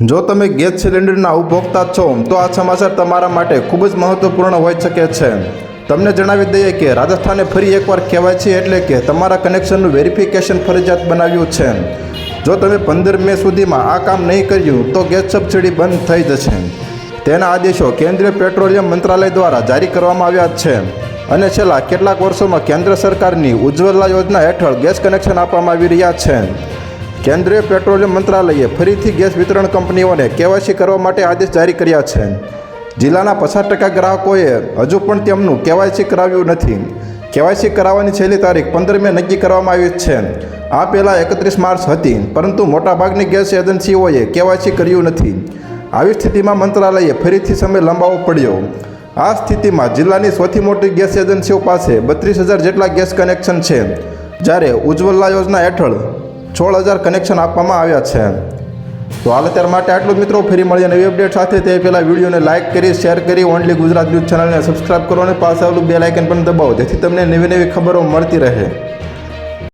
જો તમે ગેસ સિલિન્ડરના ઉપભોક્તા છો, તો આ સમાચાર તમારા માટે ખૂબ જ મહત્વપૂર્ણ હોઈ શકે છે. તમને જણાવી દઈએ કે રાજસ્થાને ફરી એકવાર કહેવાય છે એટલે કે તમારા કનેક્શનનું વેરિફિકેશન ફરજિયાત બનાવ્યું છે. જો તમે પંદર મે સુધીમાં આ કામ નહીં કર્યું, તો ગેસ સબસિડી બંધ થઈ જશે. તેના આદેશો કેન્દ્રીય પેટ્રોલિયમ મંત્રાલય દ્વારા જારી કરવામાં આવ્યા છે. અને છેલ્લા કેટલાક વર્ષોમાં કેન્દ્ર સરકારની ઉજ્જવલા યોજના હેઠળ ગેસ કનેક્શન આપવામાં આવી રહ્યા છે. કેન્દ્રીય પેટ્રોલિયમ મંત્રાલયે ફરીથી ગેસ વિતરણ કંપનીઓને કેવાયસી કરવા માટે આદેશ જારી કર્યા છે. જિલ્લાના પચાસ ટકા ગ્રાહકોએ હજુ પણ તેમનું કેવાયસી કરાવ્યું નથી. કેવાયસી કરાવવાની છેલ્લી તારીખ પંદર મે નક્કી કરવામાં આવી છે. આ પહેલાં એકત્રીસ માર્ચ હતી, પરંતુ મોટાભાગની ગેસ એજન્સીઓએ કેવાયસી કર્યું નથી. આવી સ્થિતિમાં મંત્રાલયે ફરીથી સમય લંબાવવો પડ્યો. આ સ્થિતિમાં જિલ્લાની સૌથી મોટી ગેસ એજન્સીઓ પાસે બત્રીસ હજાર જેટલા ગેસ કનેક્શન છે. જ્યારે ઉજ્જવલા યોજના હેઠળ સોળ હજાર કનેક્શન આપવામાં આવ્યા છે. તો હાલ અત્યાર માટે આટલું જ મિત્રો. ફરી મળીએ નવી અપડેટ સાથે. તે પહેલાં વિડીયોને લાઇક કરી શેર કરી ઓનલી ગુજરાત ન્યૂઝ ચેનલને સબસ્ક્રાઇબ કરો અને પાસે આવેલું બે લાઇકન પણ દબાવો. જેથી તમને નવી નવી ખબરો મળતી રહે.